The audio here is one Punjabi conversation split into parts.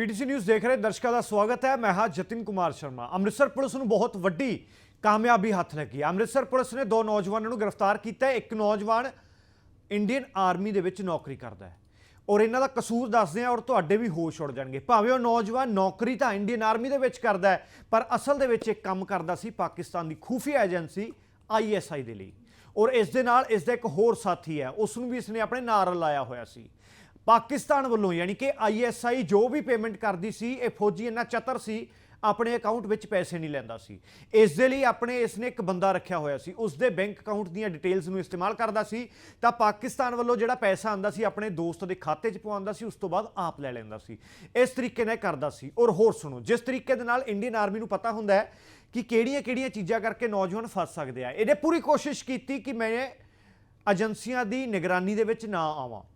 ਪੀਟੀਸੀ ਨਿਊਜ਼ ਦੇਖ ਰਹੇ ਦਰਸ਼ਕਾਂ ਦਾ ਸਵਾਗਤ ਹੈ। ਮੈਂ ਹਾਂ ਜਤਿਨ ਕੁਮਾਰ ਸ਼ਰਮਾ। ਅੰਮ੍ਰਿਤਸਰ ਪੁਲਿਸ ਨੂੰ ਬਹੁਤ ਵੱਡੀ ਕਾਮਯਾਬੀ ਹੱਥ ਲੱਗੀ। ਹੈ ਅੰਮ੍ਰਿਤਸਰ ਪੁਲਿਸ ਨੇ ਦੋ ਨੌਜਵਾਨਾਂ ਨੂੰ ਗ੍ਰਿਫਤਾਰ ਕੀਤਾ ਹੈ। ਇੱਕ ਨੌਜਵਾਨ ਇੰਡੀਅਨ ਆਰਮੀ ਦੇ ਵਿੱਚ ਨੌਕਰੀ ਕਰਦਾ ਹੈ। ਔਰ ਇਹਨਾਂ ਦਾ ਕਸੂਰ ਦੱਸਦੇ ਆ ਔਰ ਤੁਹਾਡੇ ਵੀ ਹੋਸ਼ ਉੱਡ ਜਾਣਗੇ। ਭਾਵੇਂ ਉਹ ਨੌਜਵਾਨ ਨੌਕਰੀ ਤਾਂ ਇੰਡੀਅਨ ਆਰਮੀ ਦੇ ਵਿੱਚ ਕਰਦਾ ਹੈ, ਪਰ ਅਸਲ ਦੇ ਵਿੱਚ ਇੱਕ ਕੰਮ ਕਰਦਾ ਸੀ ਪਾਕਿਸਤਾਨ ਦੀ ਖੂਫੀਆ ਏਜੰਸੀ ਆਈਐਸਆਈ ਦੇ ਲਈ। ਔਰ ਇਸ ਦੇ ਨਾਲ ਇਸ ਦਾ ਇੱਕ ਹੋਰ ਸਾਥੀ ਹੈ, ਉਸ ਨੂੰ ਵੀ ਇਸਨੇ ਆਪਣੇ ਨਾਲ ਲਾਇਆ ਹੋਇਆ ਸੀ। ਪਾਕਿਸਤਾਨ ਵੱਲੋਂ ਯਾਨੀ ਕਿ ਆਈਐਸਆਈ ਜੋ ਵੀ ਪੇਮੈਂਟ ਕਰਦੀ ਸੀ, ਇਹ ਫੌਜੀ ਇੰਨਾ ਚਤਰ ਸੀ, ਆਪਣੇ ਅਕਾਊਂਟ ਵਿੱਚ ਪੈਸੇ ਨਹੀਂ ਲੈਂਦਾ ਸੀ। ਇਸ ਦੇ ਲਈ ਆਪਣੇ ਇਸ ਨੇ ਇੱਕ ਬੰਦਾ ਰੱਖਿਆ ਹੋਇਆ ਸੀ। ਉਸ ਦੇ ਬੈਂਕ ਅਕਾਊਂਟ ਦੀਆਂ ਡਿਟੇਲਸ ਨੂੰ ਇਸਤੇਮਾਲ ਕਰਦਾ ਸੀ, ਤਾਂ ਪਾਕਿਸਤਾਨ ਵੱਲੋਂ ਜਿਹੜਾ ਪੈਸਾ ਆਂਦਾ ਸੀ, ਆਪਣੇ ਦੋਸਤ ਦੇ ਖਾਤੇ 'ਚ ਪਵਾਉਂਦਾ ਸੀ, ਉਸ ਤੋਂ ਬਾਅਦ ਆਪ ਲੈ ਲੈਂਦਾ ਸੀ। ਇਸ ਤਰੀਕੇ ਨਾਲ ਕਰਦਾ ਸੀ। ਔਰ ਹੋਰ ਸੁਣੋ, ਜਿਸ ਤਰੀਕੇ ਦੇ ਨਾਲ ਇੰਡੀਅਨ ਆਰਮੀ ਨੂੰ ਪਤਾ ਹੁੰਦਾ ਹੈ ਕਿ ਕਿਹੜੀਆਂ-ਕਿਹੜੀਆਂ ਚੀਜ਼ਾਂ ਕਰਕੇ ਨੌਜਵਾਨ ਫਸ ਸਕਦੇ ਆ। ਇਹਨੇ ਪੂਰੀ ਕੋਸ਼ਿਸ਼ ਕੀਤੀ ਕਿ ਮੈਂ ਏਜੰਸੀਆਂ ਦੀ ਨਿਗਰਾਨੀ ਦੇ ਵਿੱਚ ਨਾ ਆਵਾਂ।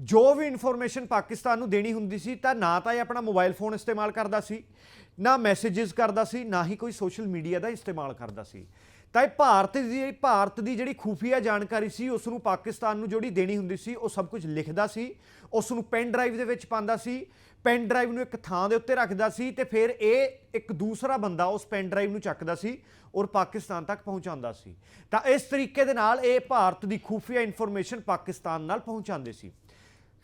ਜੋ ਵੀ ਇਨਫੋਰਮੇਸ਼ਨ ਪਾਕਿਸਤਾਨ ਨੂੰ ਦੇਣੀ ਹੁੰਦੀ ਸੀ, ਤਾਂ ਨਾ ਤਾਂ ਇਹ ਆਪਣਾ ਮੋਬਾਈਲ ਫੋਨ ਇਸਤੇਮਾਲ ਕਰਦਾ ਸੀ, ਨਾ ਮੈਸੇजेस ਕਰਦਾ ਸੀ, ਨਾ ਹੀ ਕੋਈ ਸੋਸ਼ਲ ਮੀਡੀਆ ਦਾ ਇਸਤੇਮਾਲ ਕਰਦਾ ਸੀ। ਤਾਂ ਇਹ ਭਾਰਤ ਦੀ ਭਾਰਤ ਦੀ ਜਿਹੜੀ ਖੂਫੀਆ ਜਾਣਕਾਰੀ ਸੀ ਉਸ ਨੂੰ ਪਾਕਿਸਤਾਨ ਨੂੰ ਜਿਹੜੀ ਦੇਣੀ ਹੁੰਦੀ ਸੀ, ਉਹ ਸਭ ਕੁਝ ਲਿਖਦਾ ਸੀ ਉਸ ਨੂੰ ਪੈਨ ਡਰਾਈਵ ਦੇ ਵਿੱਚ ਪਾਉਂਦਾ ਸੀ ਪੈਨ ਡਰਾਈਵ ਨੂੰ ਇੱਕ ਥਾਂ ਦੇ ਉੱਤੇ ਰੱਖਦਾ ਸੀ ਤੇ ਫਿਰ ਇਹ ਇੱਕ ਦੂਸਰਾ ਬੰਦਾ ਉਸ ਪੈਨ ਡਰਾਈਵ ਨੂੰ ਚੱਕਦਾ ਸੀ ਔਰ ਪਾਕਿਸਤਾਨ ਤੱਕ ਪਹੁੰਚਾਉਂਦਾ ਸੀ। ਤਾਂ ਇਸ ਤਰੀਕੇ ਦੇ ਨਾਲ ਇਹ ਭਾਰਤ ਦੀ ਖੂਫੀਆ ਇਨਫੋਰਮੇਸ਼ਨ ਪਾਕਿਸਤਾਨ ਨਾਲ ਪਹੁੰਚਾਉਂਦੇ ਸੀ।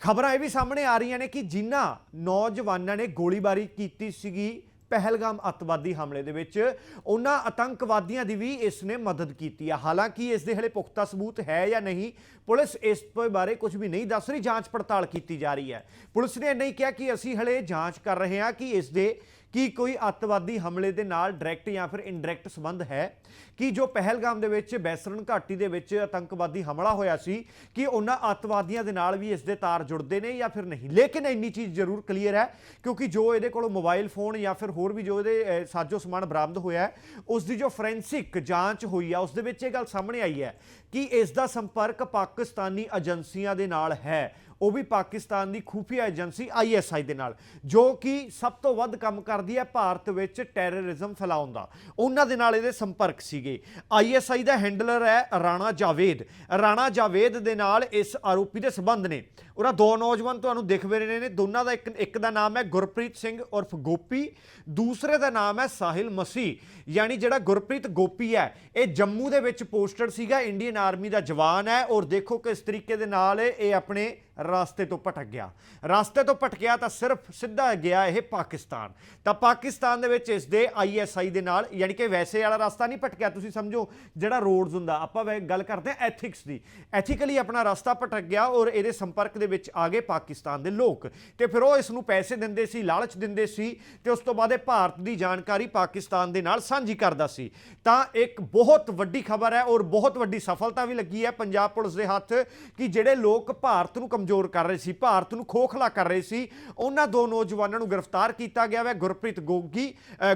ਖਬਰਾਂ ਇਹ ਵੀ ਸਾਹਮਣੇ ਆ ਰਹੀਆਂ ਨੇ ਕਿ ਜਿਨ੍ਹਾਂ ਨੌਜਵਾਨਾਂ ਨੇ ਗੋਲੀਬਾਰੀ ਕੀਤੀ ਸੀਗੀ ਪਹਿਲਗਾਮ ਅੱਤਵਾਦੀ ਹਮਲੇ ਦੇ ਵਿੱਚ, ਉਹਨਾਂ ਆਤੰਕਵਾਦੀਆਂ ਦੀ ਵੀ ਇਸ ਨੇ ਮਦਦ ਕੀਤੀ ਹੈ ਹਾਲਾਂਕਿ ਇਸ ਦੇ ਹਲੇ ਪੁਖਤਾ ਸਬੂਤ ਹੈ ਜਾਂ ਨਹੀਂ, ਪੁਲਿਸ ਇਸ ਤੋਂ ਬਾਰੇ ਕੁਝ ਵੀ ਨਹੀਂ ਦੱਸ ਰਹੀ, ਜਾਂਚ ਪੜਤਾਲ ਕੀਤੀ ਜਾ ਰਹੀ ਹੈ। ਪੁਲਿਸ ਨੇ ਨਹੀਂ ਕਿਹਾ ਕਿ ਅਸੀਂ ਹਲੇ ਜਾਂਚ ਕਰ ਰਹੇ ਹਾਂ ਕਿ ਇਸ ਦੇ ਕੀ ਕੋਈ ਅੱਤਵਾਦੀ ਹਮਲੇ ਦੇ ਨਾਲ ਡਾਇਰੈਕਟ ਜਾਂ ਫਿਰ ਇਨਡਾਇਰੈਕਟ ਸੰਬੰਧ ਹੈ? ਕਿ ਜੋ ਪਹਿਲਗਾਮ ਦੇ ਵਿੱਚ ਬੈਸਰਨ ਘਾਟੀ ਦੇ ਵਿੱਚ ਆਤੰਕਵਾਦੀ ਹਮਲਾ ਹੋਇਆ ਸੀ, ਕਿ ਉਹਨਾਂ ਅੱਤਵਾਦੀਆਂ ਦੇ ਨਾਲ ਵੀ ਇਸ ਦੇ ਤਾਰ ਜੁੜਦੇ ਨੇ ਜਾਂ ਫਿਰ ਨਹੀਂ? ਲੇਕਿਨ ਇੰਨੀ ਚੀਜ਼ ਜ਼ਰੂਰ ਕਲੀਅਰ ਹੈ, ਕਿਉਂਕਿ ਜੋ ਇਹਦੇ ਕੋਲੋਂ ਮੋਬਾਈਲ ਫੋਨ ਜਾਂ ਫਿਰ ਹੋਰ ਵੀ ਜੋ ਇਹਦੇ ਸਾਜੋ ਸਮਾਨ ਬਰਾਮਦ ਹੋਇਆ ਉਸ ਦੀ ਜੋ ਫੋਰੈਂਸਿਕ ਜਾਂਚ ਹੋਈ ਆ, ਉਸ ਦੇ ਵਿੱਚ ਇਹ ਗੱਲ ਸਾਹਮਣੇ ਆਈ ਹੈ ਕਿ ਇਸ ਦਾ ਸੰਪਰਕ ਪਾਕਿਸਤਾਨੀ ਏਜੰਸੀਆਂ ਦੇ ਨਾਲ ਹੈ। ਉਹ ਵੀ ਪਾਕਿਸਤਾਨ ਦੀ ਖੂਫੀਆ ਏਜੰਸੀ ਆਈਐਸਆਈ ਦੇ ਨਾਲ, ਜੋ ਕਿ ਸਭ ਤੋਂ ਵੱਧ ਕੰਮ ਕਰਦੀ ਹੈ ਭਾਰਤ ਵਿੱਚ ਟੈਰਰਿਜ਼ਮ ਫੈਲਾਉਣ ਦਾ। ਉਹਨਾਂ ਦੇ ਨਾਲ ਇਹਦੇ ਸੰਪਰਕ ਸੀਗੇ। ਆਈਐਸਆਈ ਦਾ ਹੈਂਡਲਰ ਹੈ ਰਾਣਾ ਜਾਵੇਦ। ਰਾਣਾ ਜਾਵੇਦ ਦੇ ਨਾਲ ਇਸ ਆਰੋਪੀ ਦੇ ਸਬੰਧ ਨੇ। ਉਹਨਾਂ ਦੋ ਨੌਜਵਾਨ ਤੁਹਾਨੂੰ ਦਿਖ ਰਹੇ ਨੇ। ਦੋਨਾਂ ਦਾ ਇੱਕ ਇੱਕ ਦਾ ਨਾਮ ਹੈ ਗੁਰਪ੍ਰੀਤ ਸਿੰਘ ਉਰਫ ਗੋਪੀ। ਦੂਸਰੇ ਦਾ ਨਾਮ ਹੈ ਸਾਹਿਲ ਮਸੀਹ। ਯਾਨੀ ਜਿਹੜਾ ਗੁਰਪ੍ਰੀਤ ਗੋਪੀ ਹੈ, ਇਹ ਜੰਮੂ ਦੇ ਵਿੱਚ ਪੋਸਟਡ ਸੀਗਾ। ਇੰਡੀਅਨ ਆਰਮੀ ਦਾ ਜਵਾਨ ਹੈ ਔਰ ਦੇਖੋ ਕਿਸ ਤਰੀਕੇ ਦੇ ਨਾਲ ਇਹ ਆਪਣੇ ਰਾਸਤੇ ਤੋਂ ਭਟਕ ਗਿਆ। ਰਾਸਤੇ ਤੋਂ ਭਟਕਿਆ ਤਾਂ ਸਿਰਫ ਸਿੱਧਾ ਗਿਆ ਇਹ ਪਾਕਿਸਤਾਨ। ਤਾਂ ਪਾਕਿਸਤਾਨ ਦੇ ਵਿੱਚ ਇਸ ਦੇ ਆਈਐਸਆਈ ਦੇ ਨਾਲ ਯਾਨੀ ਕਿ ਵੈਸੇ ਵਾਲਾ ਰਸਤਾ ਨਹੀਂ ਭਟਕਿਆ। ਤੁਸੀਂ ਸਮਝੋ ਜਿਹੜਾ ਰੋਡਸ ਹੁੰਦਾ, ਆਪਾਂ ਵੈ ਗੱਲ ਕਰਦੇ ਹਾਂ ਐਥਿਕਸ ਦੀ। ਐਥਿਕਲੀ ਆਪਣਾ ਰਸਤਾ ਭਟਕ ਗਿਆ ਔਰ ਇਹਦੇ ਸੰਪਰਕ ਦੇ ਵਿੱਚ ਆ ਗਏ ਪਾਕਿਸਤਾਨ ਦੇ ਲੋਕ। ਤੇ ਫਿਰ ਉਹ ਇਸ ਨੂੰ ਪੈਸੇ ਦਿੰਦੇ ਸੀ, ਲਾਲਚ ਦਿੰਦੇ ਸੀ ਤੇ ਉਸ ਤੋਂ ਬਾਅਦ ਇਹ ਭਾਰਤ ਦੀ ਜਾਣਕਾਰੀ ਪਾਕਿਸਤਾਨ ਦੇ ਨਾਲ ਸਾਂਝੀ ਕਰਦਾ ਸੀ। ਤਾਂ ਇੱਕ ਬਹੁਤ ਵੱਡੀ ਖਬਰ ਹੈ ਔਰ ਬਹੁਤ ਵੱਡੀ ਸਫਲਤਾ ਵੀ ਲੱਗੀ ਹੈ ਪੰਜਾਬ ਪੁਲਿਸ ਦੇ ਹੱਥ ਕਿ ਜਿਹੜੇ ਲੋਕ ਭਾਰਤ ਨੂੰ ਕਮਜ਼ੋਰ ਕਰ ਰਹੇ ਸੀ, ਭਾਰਤ ਨੂੰ ਖੋਖਲਾ ਕਰ ਰਹੇ ਸੀ। ਉਹਨਾਂ ਦੋ ਨੌਜਵਾਨਾਂ ਨੂੰ ਗ੍ਰਿਫਤਾਰ ਕੀਤਾ ਗਿਆ ਹੈ ਗੁਰਪ੍ਰੀਤ ਗੋਗੀ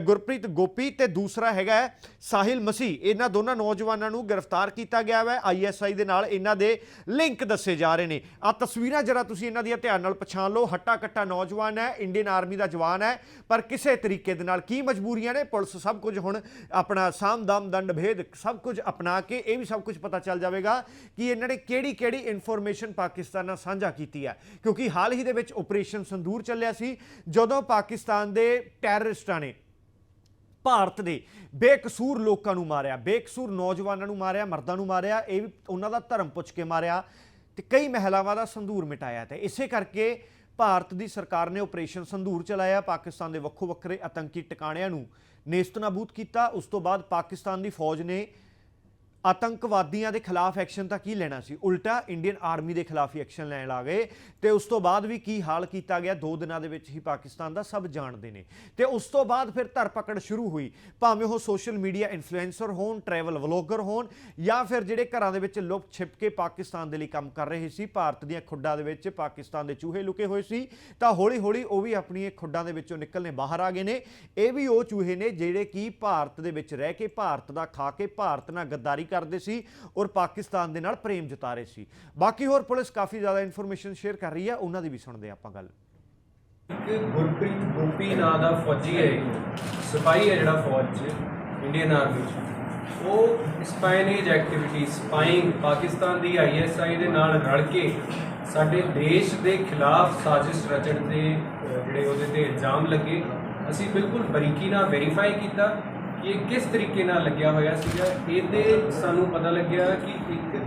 ਗੁਰਪ੍ਰੀਤ ਗੋਪੀ ਤੇ ਦੂਸਰਾ ਹੈਗਾ ਸਾਹਿਲ ਮਸੀਹ। ਇਹਨਾਂ ਦੋਨਾਂ ਨੌਜਵਾਨਾਂ ਨੂੰ ਗ੍ਰਿਫਤਾਰ ਕੀਤਾ ਗਿਆ ਹੈ ਆਈਐਸਆਈ ਦੇ ਨਾਲ ਇਹਨਾਂ ਦੇ ਲਿੰਕ ਦੱਸੇ ਜਾ ਰਹੇ ਨੇ। ਆ ਤਸਵੀਰਾਂ ਜਰਾ ਤੁਸੀਂ ਇਹਨਾਂ ਦੀਆਂ ਧਿਆਨ ਨਾਲ ਪਛਾਣ ਲਓ। ਹੱਟਾ ਕੱਟਾ ਨੌਜਵਾਨ ਹੈ, ਇੰਡੀਅਨ ਆਰਮੀ ਦਾ ਜਵਾਨ ਹੈ, ਪਰ ਕਿਸੇ ਤਰੀਕੇ ਦੇ ਨਾਲ ਕੀ ਮਜਬੂਰੀਆਂ ਨੇ? ਪੁਲਿਸ ਸਭ ਕੁਝ ਹੁਣ ਆਪਣਾ ਸਾਮਦਮ ਦੰਡ ਭੇਦ ਸਭ ਕੁਝ ਅਪਣਾ ਕੇ ਇਹ ਵੀ ਸਭ ਕੁਝ ਪਤਾ ਚੱਲ ਜਾਵੇਗਾ ਕਿ ਇਹਨਾਂ ਨੇ ਕਿਹੜੀ ਕਿਹੜੀ ਇਨਫੋਰਮੇਸ਼ਨ ਪਾਕਿਸਤਾਨ ਨਾਲ ਸਾਂਝਾ ਕੀਤੀ ਹੈ। ਕਿਉਂਕਿ ਹਾਲ ਹੀ ਦੇ ਵਿੱਚ ਆਪਰੇਸ਼ਨ ਸੰਦੂਰ ਚੱਲਿਆ ਸੀ, ਜਦੋਂ ਪਾਕਿਸਤਾਨ ਦੇ ਟੈਰਰਿਸਟਾਂ ਨੇ ਭਾਰਤ ਦੇ ਬੇਕਸੂਰ ਲੋਕਾਂ ਨੂੰ ਮਾਰਿਆ। ਬੇਕਸੂਰ ਨੌਜਵਾਨਾਂ ਨੂੰ ਮਾਰਿਆ, ਮਰਦਾਂ ਨੂੰ ਮਾਰਿਆ, ਇਹ ਵੀ ਉਹਨਾਂ ਦਾ ਧਰਮ ਪੁੱਛ ਕੇ ਮਾਰਿਆ ਤੇ ਕਈ ਮਹਿਲਾਵਾਂ ਦਾ ਸੰਦੂਰ ਮਿਟਾਇਆ ਤੇ ਇਸੇ ਕਰਕੇ ਭਾਰਤ ਦੀ ਸਰਕਾਰ ਨੇ ਆਪਰੇਸ਼ਨ ਸੰਧੂਰ ਚਲਾਇਆ। ਪਾਕਿਸਤਾਨ ਦੇ ਵੱਖੋ ਵੱਖਰੇ ਆਤੰਕੀ ਟਿਕਾਣਿਆਂ ਨੂੰ ਨੇਸਤਨਾਬੂਦ ਕੀਤਾ। ਉਸ ਤੋਂ ਬਾਅਦ ਪਾਕਿਸਤਾਨ ਦੀ ਫੌਜ ਨੇ ਆਤੰਕਵਾਦੀਆਂ ਦੇ ਖਿਲਾਫ ਐਕਸ਼ਨ ਤਾਂ ਕੀ ਲੈਣਾ ਸੀ? ਉਲਟਾ ਇੰਡੀਅਨ ਆਰਮੀ ਦੇ ਖਿਲਾਫ ਹੀ ਐਕਸ਼ਨ ਲੈਣ ਆ ਗਏ ਤੇ ਉਸ ਤੋਂ ਬਾਅਦ ਵੀ ਕੀ ਹਾਲ ਕੀਤਾ ਗਿਆ? ਦੋ ਦਿਨਾਂ ਦੇ ਵਿੱਚ ਹੀ ਪਾਕਿਸਤਾਨ ਦਾ ਸਭ ਜਾਣਦੇ ਨੇ। ਤੇ ਉਸ ਤੋਂ ਬਾਅਦ ਫਿਰ ਧਰਪਕੜ ਸ਼ੁਰੂ ਹੋਈ। ਭਾਵੇਂ ਉਹ ਸੋਸ਼ਲ ਮੀਡੀਆ ਇਨਫਲੂਐਂਸਰ ਹੋਣ, ਟਰੈਵਲ ਵਲੋਗਰ ਹੋਣ ਜਾਂ ਫਿਰ ਜਿਹੜੇ ਘਰਾਂ ਦੇ ਵਿੱਚ ਲੁਕ ਛਿਪ ਕੇ ਪਾਕਿਸਤਾਨ ਦੇ ਲਈ ਕੰਮ ਕਰ ਰਹੇ ਸੀ, ਭਾਰਤ ਦੀਆਂ ਖੁੱਡਾਂ ਦੇ ਵਿੱਚ ਪਾਕਿਸਤਾਨ ਦੇ ਚੂਹੇ ਲੁਕੇ ਹੋਏ ਸੀ, ਤਾਂ ਹੌਲੀ ਹੌਲੀ ਉਹ ਵੀ ਆਪਣੀਆਂ ਖੁੱਡਾਂ ਦੇ ਵਿੱਚੋਂ ਨਿਕਲਨੇ ਬਾਹਰ ਆ ਗਏ ਨੇ। ਇਹ ਵੀ ਉਹ ਚੂਹੇ ਨੇ ਜਿਹੜੇ ਕਿ ਭਾਰਤ ਦੇ ਵਿੱਚ ਰਹਿ ਕੇ ਭਾਰਤ ਦਾ ਖਾ ਕੇ, ਭਾਰਤ ਨਾਲ ਗੱਦਾਰੀ ਕਰਦੇ ਸੀ ਔਰ ਪਾਕਿਸਤਾਨ ਦੇ ਨਾਲ ਪ੍ਰੇਮ ਜਤਾ ਰਹੇ ਸੀ। ਬਾਕੀ ਹੋਰ ਪੁਲਿਸ ਕਾਫੀ ਜ਼ਿਆਦਾ ਇਨਫੋਰਮੇਸ਼ਨ ਸ਼ੇਅਰ ਕਰ ਰਹੀ ਹੈ, ਉਹਨਾਂ ਦੀ ਵੀ ਸੁਣਦੇ ਆਪਾਂ ਗੱਲ। ਇੱਕ ਗੁਰਪ੍ਰੀਤ ਗੋਪੀ ਨਾਂ ਦਾ ਫੌਜੀ ਹੈ ਸਿਪਾਹੀ ਹੈ ਜਿਹੜਾ ਫੌਜ 'ਚ ਇੰਡੀਅਨ ਆਰਮੀ 'ਚ। ਉਹ ਸਪਾਈਨੇਜ ਐਕਟੀਵਿਟੀ ਸਪਾਈਂਗ ਪਾਕਿਸਤਾਨ ਦੀ ਆਈਐਸਆਈ ਦੇ ਨਾਲ ਰਲ ਕੇ ਸਾਡੇ ਦੇਸ਼ ਦੇ ਖਿਲਾਫ ਸਾਜ਼ਿਸ਼ ਰਚਣ ਦੇ ਜਿਹੜੇ ਉਹਦੇ ਤੇ ਇਲਜ਼ਾਮ ਲੱਗੇ। ਅਸੀਂ ਬਿਲਕੁਲ ਬਰੀਕੀ ਨਾਲ ਵੈਰੀਫਾਈ ਕੀਤਾ। ਕਿ ਇਹ ਕਿਸ ਤਰੀਕੇ ਨਾਲ ਲੱਗਿਆ ਹੋਇਆ ਸੀਗਾ? ਇਹਦੇ ਸਾਨੂੰ ਪਤਾ ਲੱਗਿਆ ਕਿ ਇੱਕ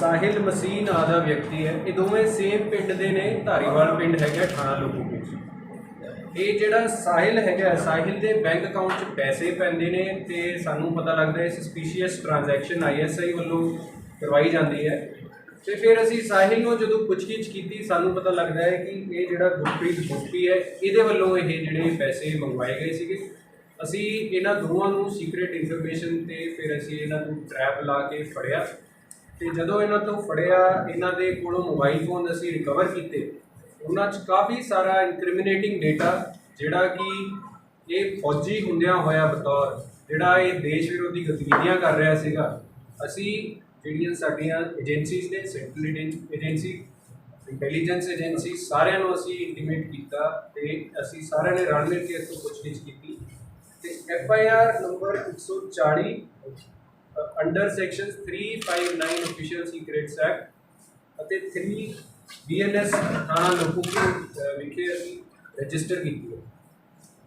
ਸਾਹਿਲ ਮਸੀਹ ਨਾਂ ਦਾ ਵਿਅਕਤੀ ਹੈ। ਇਹ ਦੋਵੇਂ ਸੇਮ ਪਿੰਡ ਦੇ ਨੇ, ਧਾਰੀਵਾਲ ਪਿੰਡ ਹੈਗਾ ਥਾਣਾ ਲੋਕੋ ਵਿੱਚ ਇਹ ਜਿਹੜਾ ਸਾਹਿਲ ਹੈਗਾ, ਸਾਹਿਲ ਦੇ ਬੈਂਕ ਅਕਾਊਂਟ 'ਚ ਪੈਸੇ ਪੈਂਦੇ ਨੇ ਤੇ ਸਾਨੂੰ ਪਤਾ ਲੱਗਦਾ ਹੈ ਸਸਪੀਸ਼ੀਅਸ ਟ੍ਰਾਂਜੈਕਸ਼ਨ ਆਈਐਸਆਈ ਵੱਲੋਂ ਕਰਵਾਈ ਜਾਂਦੀ ਹੈ। ਤੇ ਫਿਰ ਅਸੀਂ ਸਾਹਿਲ ਨੂੰ ਜਦੋਂ ਪੁੱਛਗਿੱਛ ਕੀਤੀ, ਸਾਨੂੰ ਪਤਾ ਲੱਗਦਾ ਹੈ ਕਿ ਇਹ ਜਿਹੜਾ ਗੁਰਪ੍ਰੀਤ ਗੋਪੀ ਹੈ, ਇਹਦੇ ਵੱਲੋਂ ਇਹ ਜਿਹੜੇ ਪੈਸੇ ਮੰਗਵਾਏ ਗਏ ਸੀਗੇ। ਅਸੀਂ ਇਹਨਾਂ ਦੋਵਾਂ ਨੂੰ ਸੀਕ੍ਰੀਟ ਇਨਫੋਰਮੇਸ਼ਨ ਤੇ ਫਿਰ ਅਸੀਂ ਇਹਨਾਂ ਨੂੰ ਟਰੈਪ ਲਾ ਕੇ ਫੜਿਆ। ਤੇ ਜਦੋਂ ਇਹਨਾਂ ਤੋਂ ਫੜਿਆ, ਇਹਨਾਂ ਦੇ ਕੋਲੋਂ ਮੋਬਾਈਲ ਫੋਨ ਅਸੀਂ ਰਿਕਵਰ ਕੀਤੇ। ਉਹਨਾਂ 'ਚ ਕਾਫੀ ਸਾਰਾ ਇਨਕ੍ਰਿਮੀਨੇਟਿੰਗ ਡਾਟਾ ਜਿਹੜਾ ਕਿ ਇਹ ਫੌਜੀ ਹੁੰਦਿਆਂ ਹੋਇਆ ਬਤੌਰ, ਜਿਹੜਾ ਇਹ ਦੇਸ਼ ਵਿਰੋਧੀ ਗਤੀਵਿਧੀਆਂ ਕਰ ਰਿਹਾ ਸੀਗਾ। ਅਸੀਂ ਜਿਹੜੀਆਂ ਸਾਡੀਆਂ ਏਜੰਸੀਜ਼ ਨੇ ਸੈਂਟਰਲ ਏਜੰਸੀ ਇੰਟੈਲੀਜੈਂਸ ਏਜੰਸੀ ਸਾਰਿਆਂ ਨੂੰ ਅਸੀਂ ਇੰਟੀਮੇਟ ਕੀਤਾ ਤੇ ਅਸੀਂ ਸਾਰਿਆਂ ਨੇ ਰਲ ਮਿਲ ਕੇ ਇਸ ਤੋਂ ਪੁੱਛਗਿੱਛ ਕੀਤੀ। ਤੇ F I R number 140 under section 359 official secrets act ਅਤੇ 3 ਬੀਐਨਐਸ ਥਾਣਾ ਲੋਕੂਪੁਰ ਵਿਖੇ ਅਸੀਂ ਰਜਿਸਟਰ ਕੀਤੀ ਹੈ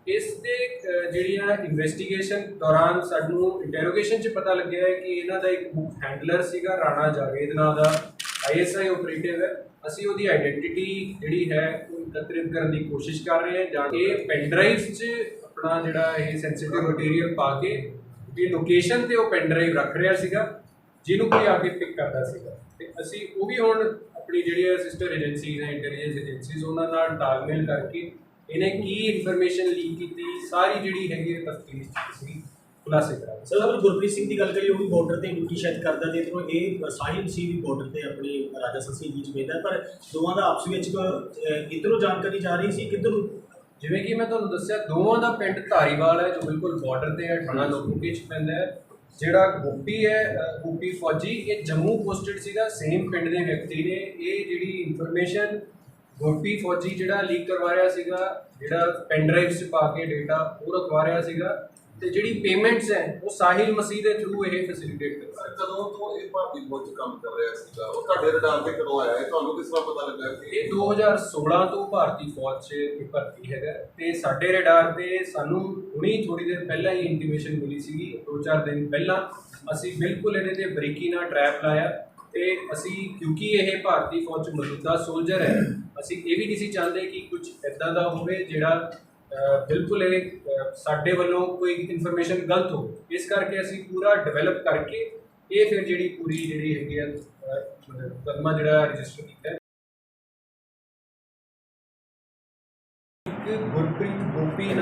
ਇਸ ਦੇ ਅ, ਜਿਹੜੀਆਂ ਇਨਵੈਸਟੀਗੇਸ਼ਨ ਦੌਰਾਨ ਸਾਨੂੰ ਇੰਟਰੋਗੇਸ਼ਨ 'ਚ ਪਤਾ ਲੱਗਿਆ ਹੈ ਕਿ ਇਹਨਾਂ ਦਾ ਇੱਕ ਬੁੱਕ ਹੈਂਡਲਰ ਸੀਗਾ ਰਾਣਾ ਜਾਵੇਦ ਨਾਂ ਦਾ ਆਈਐਸਆਈ ਆਪਰੇਟਿਵ ਹੈ। ਅਸੀਂ ਉਹਦੀ ਆਇਡੈਂਟੀਟੀ ਜਿਹੜੀ ਹੈ, ਉਹ ਇਕੱਤਰਿਤ ਕਰਨ ਦੀ ਕੋਸ਼ਿਸ਼ ਕਰ ਰਹੇ ਹਾਂ। ਜਾਂ ਇਹ ਪੈਨ ਡਰਾਈਵ 'ਚ ਆਪਣਾ ਜਿਹੜਾ ਇਹ ਸੈਂਸਿਟਿਵ ਮਟੀਰੀਅਲ ਪਾ ਕੇ, ਇਹ ਲੋਕੇਸ਼ਨ ਤੇ ਉਹ ਪੈਨ ਡਰਾਈਵ ਰੱਖ ਰਿਹਾ ਸੀਗਾ, ਜਿਹਨੂੰ ਕੋਈ ਆ ਕੇ ਪਿਕ ਕਰਦਾ ਸੀਗਾ। ਤੇ ਅਸੀਂ ਉਹ ਵੀ ਹੁਣ ਆਪਣੀ ਜਿਹੜੀ ਸਿਸਟਰ ਏਜੰਸੀਜ਼ ਹੈ ਇੰਟੈਲੀਜੈਂਸ ਏਜੰਸੀਜ਼ ਉਹਨਾਂ ਨਾਲ ਤਾਲਮੇਲ ਕਰਕੇ ਇਹਨੇ ਕੀ ਇਨਫੋਰਮੇਸ਼ਨ ਲੀਕ ਕੀਤੀ, ਸਾਰੀ ਜਿਹੜੀ ਹੈਗੀ ਹੈ ਤਫਤੀਸ਼ ਅਸੀਂ ਖੁਲਾਸੇ ਕਰਾਂਗੇ। ਸਰ ਅਗਰ ਗੁਰਪ੍ਰੀਤ ਸਿੰਘ ਦੀ ਗੱਲ ਕਰੀਏ ਉਹ ਵੀ ਬਾਰਡਰ ਤੇ ਡਿਊਟੀ ਸ਼ਾਇਦ ਕਰਦਾ ਤੇ ਇਧਰੋਂ ਇਹ ਸਾਹਿਲ ਸੀ ਵੀ ਬਾਰਡਰ ਤੇ ਆਪਣੀ ਰਾਜਾ ਸੰਸੀ ਵਿੱਚ ਵੇਦਾ ਪਰ ਦੋਵਾਂ ਦਾ ਆਪਸ ਵਿੱਚ ਇਧਰੋਂ ਜਾਣਕਾਰੀ ਜਾ ਰਹੀ ਸੀ ਕਿੱਧਰੋਂ? ਜਿਵੇਂ ਕਿ ਮੈਂ ਤੁਹਾਨੂੰ ਦੱਸਿਆ ਦੋਵਾਂ ਦਾ ਪਿੰਡ ਧਾਰੀਵਾਲ ਹੈ ਜੋ ਬਿਲਕੁਲ ਬਾਰਡਰ ਤੇ ਹੈ ਥਾਣਾ ਲੋਕੂਕੇ ਚ ਪੈਂਦਾ ਹੈ। ਜਿਹੜਾ ਗੋਪੀ ਹੈ ਗੋਪੀ ਫੌਜੀ ਇਹ ਜੰਮੂ ਪੋਸਟਡ ਸੀਗਾ ਸੇਮ ਪਿੰਡ ਦੇ ਵਿਅਕਤੀ ਨੇ। ਇਹ ਜਿਹੜੀ ਇਨਫੋਰਮੇਸ਼ਨ ਗੋਪੀ ਫੌਜੀ ਜਿਹੜਾ ਲੀਕ ਕਰਵਾ ਰਿਹਾ ਸੀਗਾ ਜਿਹੜਾ ਪੈਨ ਡਰਾਈਵ 'ਚ ਪਾ ਕੇ ਡਾਟਾ ਉਹ ਰਖਵਾ ਰਿਹਾ ਸੀਗਾ ਤੇ ਜਿਹੜੀ ਪੇਮੈਂਟਸ ਹੈ ਉਹ ਸਾਹਿਲ ਮਸੀਹ ਦੇ ਥਰੂ ਇਹ ਫੈਸਿਲਿਟੇਟ ਕਰਵਾ ਰਿਹਾ ਕਦੋਂ ਤੋਂ ਇਹ ਭਾਰਤੀ ਫੌਜ 'ਚ ਕੰਮ ਕਰ ਰਿਹਾ ਸੀਗਾ? ਉਹ ਤੁਹਾਡੇ ਰਡਾਰ ਤੇ ਕਦੋਂ ਆਇਆ ਹੈ? ਤੁਹਾਨੂੰ ਕਿਸ ਤਰ੍ਹਾਂ ਪਤਾ ਲੱਗਾ ਕਿ ਇਹ 2016 ਤੋਂ ਭਾਰਤੀ ਫੌਜ 'ਚ ਇਹ ਭਰਤੀ ਹੈਗਾ ਤੇ ਸਾਡੇ ਰਡਾਰ ਤੇ ਸਾਨੂੰ ਹੁਣੀ ਥੋੜੀ ਦੇਰ ਪਹਿਲਾਂ ਹੀ ਇੰਟੀਮੇਸ਼ਨ ਮਿਲੀ ਸੀਗੀ 2-4 ਦਿਨ ਪਹਿਲਾਂ। ਅਸੀਂ ਬਿਲਕੁਲ ਇਹਦੇ ਤੇ ਬਰੀਕੀ ਨਾਲ ਟਰੈਪ ਲਾਇਆ ਤੇ ਅਸੀਂ ਕਿਉਂਕਿ ਇਹ ਭਾਰਤੀ ਫੌਜ 'ਚ ਮੌਜੂਦਾ ਸੋਲਜਰ ਹੈ ਅਸੀਂ ਇਹ ਵੀ ਨਹੀਂ ਸੀ ਚਾਹੁੰਦੇ ਕਿ ਕੁਝ ਇਦਾਂ ਦਾ ਹੋਵੇ ਜਿਹੜਾ ਬਿਲਕੁਲ ਇਹ ਸਾਡੇ ਵੱਲੋਂ ਕੋਈ ਇਨਫੋਰਮੇਸ਼ਨ ਗਲਤ ਹੋ ਇਸ ਕਰਕੇ ਅਸੀਂ ਪੂਰਾ ਡਿਵੈਲਪ ਕਰਕੇ ਇਹ ਫਿਰ ਜਿਹੜੀ ਪੂਰੀ ਜਿਹੜੀ ਹੈਗੀ ਆ ਕਦਮਾ ਜਿਹੜਾ ਰਜਿਸਟਰ ਕੀਤਾ ਇੱਕ ਗੁਰਪ੍ਰੀਤ ਗੋਪੀ ਨਾਮ